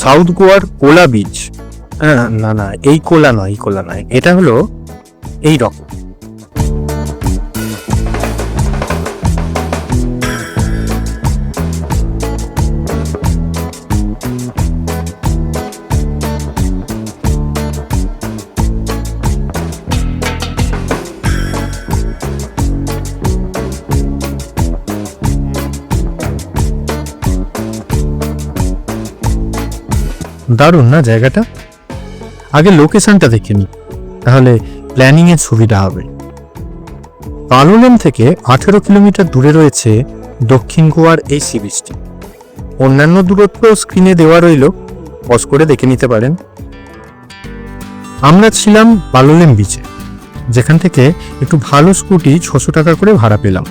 South গোয়ার কোলা beach. হ্যাঁ না না, এই কোলা নয়, এই কোলা নয়। এটা হলো এই রকম। দারুণ না জায়গাটা? আগে লোকেশনটা দেখে নি, তাহলে প্ল্যানিং এর সুবিধা হবে। পালোলেম থেকে আঠেরো কিলোমিটার দূরে রয়েছে দক্ষিণ গোয়ার এই সি বিচটি অন্যান্য দূরত্ব স্ক্রিনে দেওয়া রইল পজ করে দেখে নিতে পারেন। আমরা ছিলাম পালোলেম বিচে যেখান থেকে একটু ভালো স্কুটি ছশো টাকা করে ভাড়া পেলাম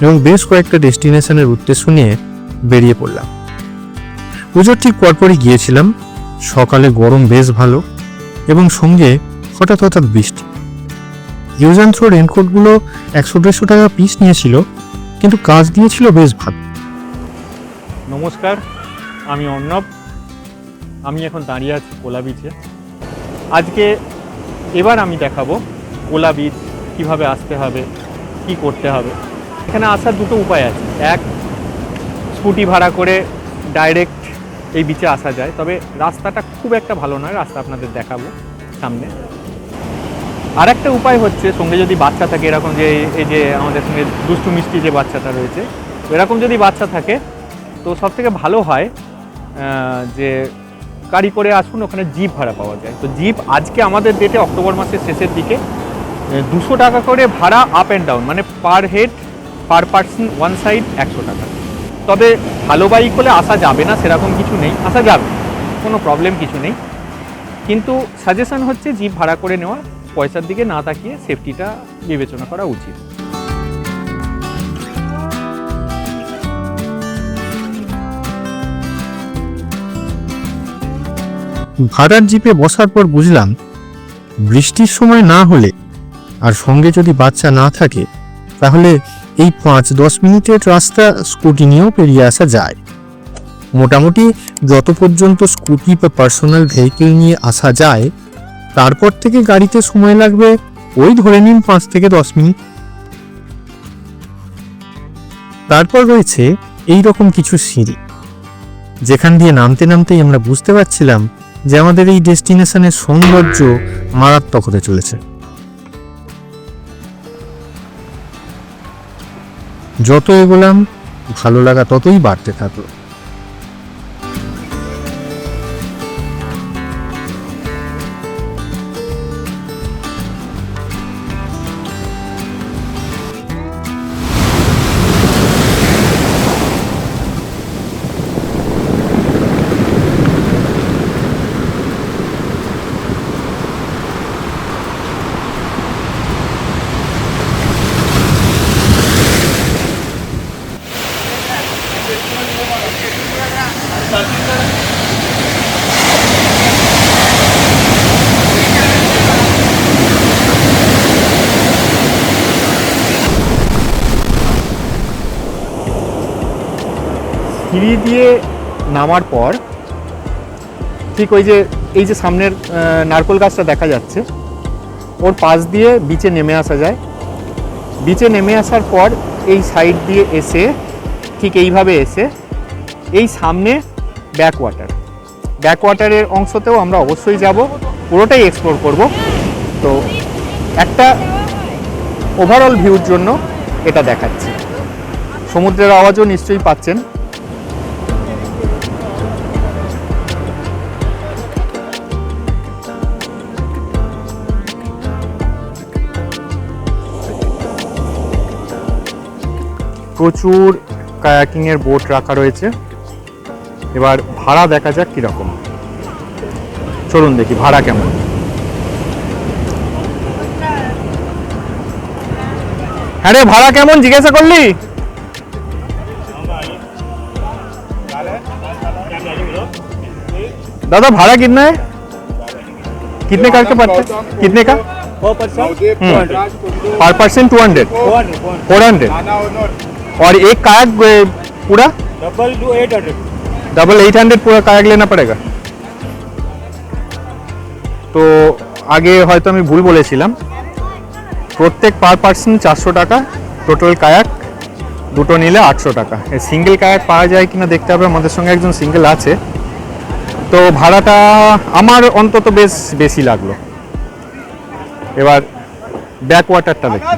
এবং বেশ কয়েকটা ডেস্টিনেশনের উদ্দেশ্য নিয়ে বেরিয়ে পড়লাম। পুজোর ঠিক পরপরই গিয়েছিলাম। সকালে গরম বেশ ভালো এবং সঙ্গে হঠাৎ হঠাৎ বৃষ্টি। ইউজ থ্রো রেনকোটগুলো একশো দেড়শো টাকা পিস নিয়েছিল, কিন্তু কাজ দিয়েছিল বেশ ভালো। নমস্কার, আমি অর্ণব। আমি এখন দাঁড়িয়ে আছি কোলা বিচে আজকে এবার আমি দেখাবো কোলা বিচ কীভাবে আসতে হবে, কি করতে হবে। এখানে আসার দুটো উপায় আছে। এক, স্কুটি ভাড়া করে ডাইরেক্ট এই বিচে আসা যায়। তবে রাস্তাটা খুব একটা ভালো নয়, রাস্তা আপনাদের দেখাবো সামনে। আর একটা উপায় হচ্ছে, সঙ্গে যদি বাচ্চা থাকে, এরকম যে এই যে আমাদের সঙ্গে দুষ্টু মিষ্টি যে বাচ্চাটা রয়েছে, এরকম যদি বাচ্চা থাকে, তো সব থেকে ভালো হয় যে গাড়ি করে আসুন, ওখানে জিপ ভাড়া পাওয়া যায়। তো জিপ আজকে আমাদের ডেটে অক্টোবর মাসের শেষের দিকে দুশো টাকা করে ভাড়া আপ অ্যান্ড ডাউন মানে per head per person one side একশো টাকা। তবে ভালো বাইক হলে আসা যাবে না, সেরকম কিছু নেই, আসা যাবে, কোনো প্রবলেম কিছু নেই। কিন্তু সাজেশন হচ্ছে জিপ ভাড়া করে নেওয়া, পয়সার দিকে না তাকিয়ে সেফটিটা বিবেচনা করা উচিত। ভাড়ার জিপে বসার পর বুঝলাম, বৃষ্টির সময় না হলে আর সঙ্গে যদি বাচ্চা না থাকে, তাহলে এই পাঁচ দশ মিনিটের রাস্তা স্কুটি নিয়েও পেরিয়ে আসা যায়। মোটামুটি যত পর্যন্ত স্কুটি বা পার্সোনাল ভেহিকেল নিয়ে আসা যায়, তারপর থেকে গাড়িতে সময় লাগবে ওই ধরে নিন পাঁচ থেকে দশ মিনিট। তারপর রয়েছে এই রকম কিছু সিঁড়ি। যেখান দিয়ে নামতে নামতেই আমরা বুঝতে পারছিলাম যে আমাদের এই ডেস্টিনেশনের সৌন্দর্য মারাত্মক হতে চলেছে। যত এগোলাম ভালো লাগা ততই বাড়তে থাকল। সিঁড়ি দিয়ে নামার পর ঠিক ওই যে, এই যে সামনের নারকোল গাছটা দেখা যাচ্ছে, ওর পাশ দিয়ে বিচে নেমে আসা যায়। বিচে নেমে আসার পর এই সাইড দিয়ে এসে ঠিক এইভাবে এসে এই সামনে ব্যাক ওয়াটার ব্যাক ওয়াটারের অংশতেও আমরা অবশ্যই যাব, পুরোটাই এক্সপ্লোর করব। তো একটা ওভারঅল ভিউর জন্য এটা দেখাচ্ছি। সমুদ্রের আওয়াজও নিশ্চয়ই পাচ্ছেন। প্রচুর কায়াকিংয়ের বোট রাখা রয়েছে। এবার ভাড়া দেখা যাক কিরকম চলুন দেখি ভাড়া কেমন হ্যাঁ রে ভাড়া কেমন জিজ্ঞাসা করলি दादा भाड़ा कितना है कितने का के पड़ता है कितने का पर person two hundred four hundred और एक कायक ए, पूरा double to eight hundred double eight hundred पूरा कायाक लेना पड़ेगा তো আগে হয়তো আমি ভুল বলেছিলাম প্রত্যেক পার পার্সন চারশো টাকা টোটাল কায়াক দুটো নিলে আটশো টাকা সিঙ্গেল কায়াক পাওয়া যায় কিনা দেখতে হবে আমাদের সঙ্গে একজন সিঙ্গেল আছে তো ভাড়াটা আমার অন্তত বেশ বেশি লাগলো এবার ব্যাক ওয়াটারটা দেখি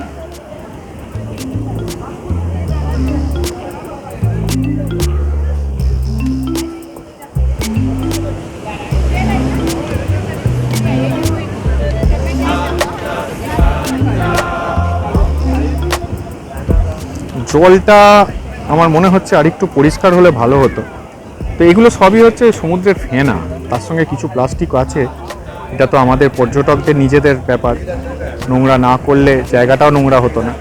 জলটা আমার মনে হচ্ছে আরেকটু পরিষ্কার হলে ভালো হতো। তো এগুলো সবই হচ্ছে সমুদ্রের ফেনা। তার সঙ্গে কিছু প্লাস্টিক আছে। এটা তো আমাদের পর্যটকদের নিজেদের ব্যাপার। নোংরা না করলে জায়গাটাও নোংরা হতো না।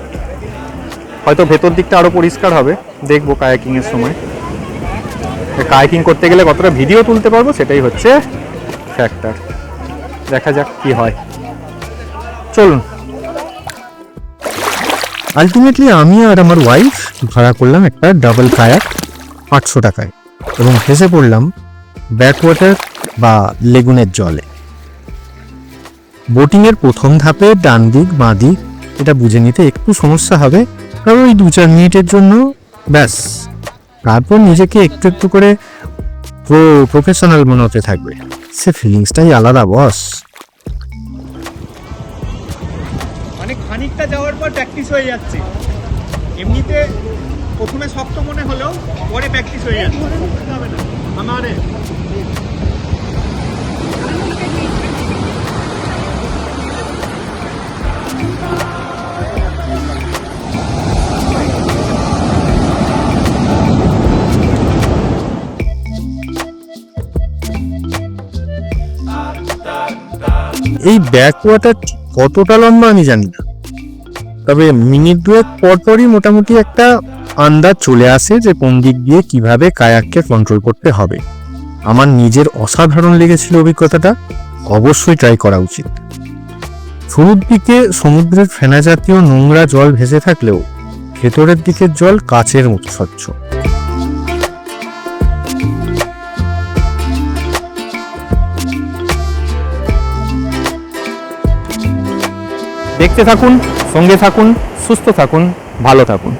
হয়তো ভেতর দিকটা আরও পরিষ্কার হবে। দেখব কায়াকিংয়ের সময়। কায়াকিং করতে গেলে কতটা ভিডিও তুলতে পারব সেটাই হচ্ছে ফ্যাক্টর দেখা যাক কি হয়। চলুন। আলটিমেটলি আমি আর আমার ওয়াইফ ভাড়া করলাম একটা ডাবল কায়াক আটশো টাকায় এবং ফেসে পড়লাম ব্যাকওয়াটার বা লেগুনের জলে। বোটিংয়ের প্রথম ধাপে ডান দিক, বাঁ দিক, এটা বুঝে নিতে একটু সমস্যা হবে, কারণ ওই দু চার মিনিটের জন্য ব্যাস। তারপর নিজেকে একটু একটু করে প্রো প্রফেশনাল মনে হতে থাকবে। সে ফিলিংসটাই আলাদা বস খানিকটা যাওয়ার পর প্র্যাকটিস হয়ে যাচ্ছে। এমনিতে প্রথমে শক্ত মনে হলেও পরে প্র্যাকটিস হয়ে যাচ্ছে। আমারে। এই ব্যাকওয়াটার কতটা লম্বা আমি জানি না। তবে মিনিট দুয়েক পর পরই মোটামুটি একটা আন্দাজ চলে আসে যে কোন দিক দিয়ে কীভাবে কায়াককে কন্ট্রোল করতে হবে। আমার নিজের অসাধারণ লেগেছিল অভিজ্ঞতাটা, অবশ্যই ট্রাই করা উচিত। শুরুর দিকে সমুদ্রের ফেনা জাতীয় নোংরা জল ভেসে থাকলেও ভেতরের দিকের জল কাচের মতো স্বচ্ছ। দেখতে থাকুন সঙ্গে থাকুন সুস্থ থাকুন ভালো থাকুন।